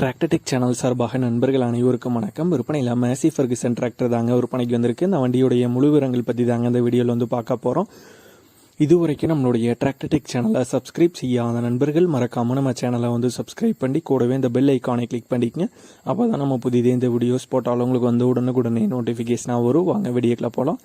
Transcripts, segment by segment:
Tractor Tech channel சார்பாக நண்பர்கள் அனைவருக்கும் வணக்கம். விற்பனையில் மேசி ஃபர்குசன் டிராக்டர் தாங்க விற்பனைக்கு வந்திருக்கு. இந்த வண்டியுடைய முழு விவரங்கள் பற்றி தாங்க இந்த வீடியோவில் வந்து பார்க்க போகிறோம் இதுவரைக்கும் நம்மளுடைய டிராக்டர்டெக் சேனலை சப்ஸ்கிரைப் செய்யாத நண்பர்கள் மறக்காமல் நம்ம சேனலை வந்து சப்ஸ்கிரைப் பண்ணி கூடவே இந்த பெல் ஐக்கானை கிளிக் பண்ணிக்கங்க. அப்போ தான் நம்ம புதிதே இந்த வீடியோஸ் போட்டாலும் உங்களுக்கு வந்து உடனுக்குடனே நோட்டிஃபிகேஷனாக வரும். வாங்க வீடியோக்கில் போகலாம்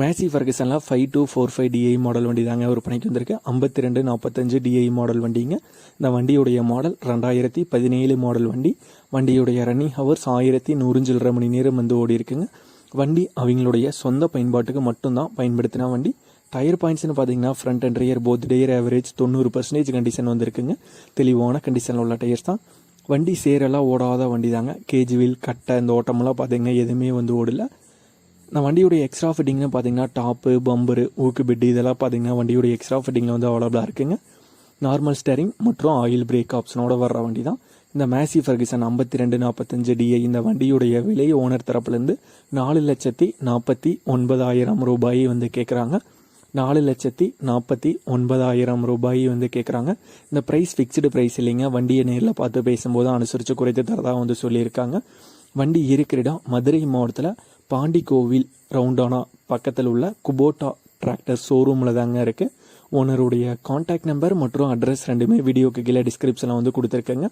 Massey ஃபர்கசன்லாம் five two four five DI model வண்டி தாங்க விற்பனைக்கு வந்திருக்கு. ஐம்பத்தி ரெண்டு நாற்பத்தஞ்சு டிஐ மாடல் வண்டிங்க. இந்த வண்டியுடைய மாடல் ரெண்டாயிரத்தி பதினேழு மாடல் வண்டி. வண்டியுடைய ரன்னிங் ஹவர்ஸ் ஆயிரத்தி நூறு சில்லரை மணி நேரம் வந்து ஓடி இருக்குங்க. வண்டி அவங்களுடைய சொந்த பயன்பாட்டுக்கு மட்டும்தான் பயன்படுத்தின வண்டி. டயர் பாயிண்ட்ஸ்னு பார்த்தீங்கன்னா front and rear both tyre average தொண்ணூறு பர்சன்டேஜ் கண்டிஷன் வந்திருக்குங்க. தெளிவான கண்டிஷனில் உள்ள டயர்ஸ் தான். வண்டி சேரெல்லாம் ஓடாத வண்டி தாங்க கேஜி வீல் கட்டை இந்த ஓட்டமெல்லாம் பார்த்தீங்கன்னா எதுவுமே வந்து ஓடலை. நான் வண்டியுடைய எக்ஸ்ட்ரா ஃபிட்டிங்னு பார்த்தீங்கன்னா டாப்பு பம்பரு ஊக்கு பெட்டு இதெல்லாம் பார்த்தீங்கன்னா வண்டியோடைய எக்ஸ்ட்ரா ஃபிட்டிங்கில் வந்து அவைலபிளாக இருக்குங்க. நார்மல் ஸ்டேரிங் மற்றும் ஆயில் பிரேக் ஆப்ஷனோட வர்ற வண்டி தான் இந்த மேசி ஃபர்கிசன் ஐம்பத்தி ரெண்டு நாற்பத்தஞ்சு டிஐ இந்த வண்டியுடைய விலை ஓனர் தரப்புலேருந்து நாலு லட்சத்தி நாற்பத்தி ஒன்பதாயிரம் ரூபாய் வந்து கேட்குறாங்க நாலு லட்சத்தி நாற்பத்தி ஒன்பதாயிரம் ரூபாய் வந்து கேட்குறாங்க இந்த ப்ரைஸ் ஃபிக்ஸ்டு ப்ரைஸ் இல்லைங்க. வண்டியை நேரில் பார்த்து பேசும்போது அனுசரித்து குறைத்து தரதாக வந்து சொல்லியிருக்காங்க. வண்டி இருக்கிற இடம் மதுரை மாவட்டத்தில் பாண்டி கோவில் ரவுண்டானா பக்கத்தில் உள்ள குபோட்டா டிராக்டர் ஷோரூமில் தாங்க இருக்குது ஓனருடைய காண்டாக்ட் நம்பர் மற்றும் அட்ரஸ் ரெண்டுமே வீடியோக்கு கீழே டிஸ்கிரிப்ஷனில் வந்து கொடுத்துருக்கேங்க.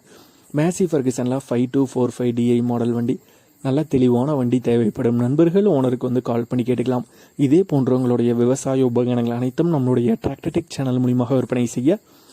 Massey ஃபர்கிசனில் five two four five DI model வண்டி. நல்ல தெளிவான வண்டி தேவைப்படும். நண்பர்கள் ஓனருக்கு வந்து கால் பண்ணி கேட்டுக்கலாம். இதே போன்றவங்களுடைய விவசாய உபகரணங்கள் அனைத்தும் நம்மளுடைய டிராக்டர்டெக் சேனல் மூலியமாக விற்பனை செய்ய